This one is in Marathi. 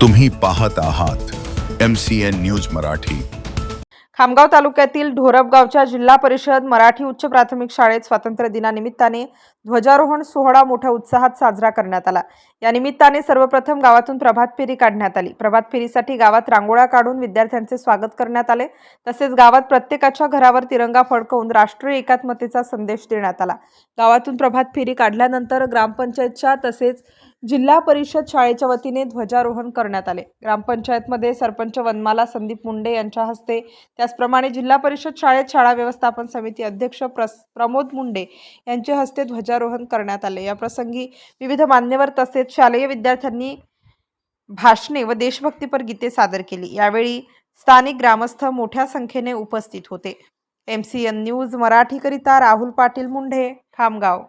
तुम्ही पाहत आहात M C N news Marathi. Khamgaon तालुक्यातील ढोरपगावच्या जिल्हा परिषद मराठी उच्च प्राथमिक शाळेत स्वातंत्र्य दिनानिमित्ताने ध्वजारोहण सोहळा मोठ्या उत्साहात साजरा करण्यात आला. या निमित्ताने सर्वप्रथम गावातून प्रभात फेरी काढण्यात आली. प्रभात फेरीसाठी गावात रांगोळ्या काढून विद्यार्थ्यांचे स्वागत करण्यात आले. तसेच गावात प्रत्येकाच्या घरावर तिरंगा फडकवून राष्ट्रीय एकात्मतेचा संदेश देण्यात आला. गावातून प्रभात फेरी काढल्यानंतर ग्रामपंचायतच्या तसेच जिल्हा परिषद शाळेच्या वतीने ध्वजारोहण करण्यात आले. ग्रामपंचायतमध्ये सरपंच वनमाला संदीप मुंडे यांच्या हस्ते त्याचप्रमाणे जिल्हा परिषद शाळेत शाळा व्यवस्थापन समिती अध्यक्ष प्रस प्रमोद मुंडे यांचे हस्ते ध्वजारोहण करण्यात आले. या प्रसंगी विविध मान्यवर तसेच शालेय विद्यार्थ्यांनी भाषणे व देशभक्तीपर गीते सादर केली. यावेळी स्थानिक ग्रामस्थ मोठ्या संख्येने उपस्थित होते. एम सी एन न्यूज मराठीकरिता राहुल पाटील मुंढे खामगाव.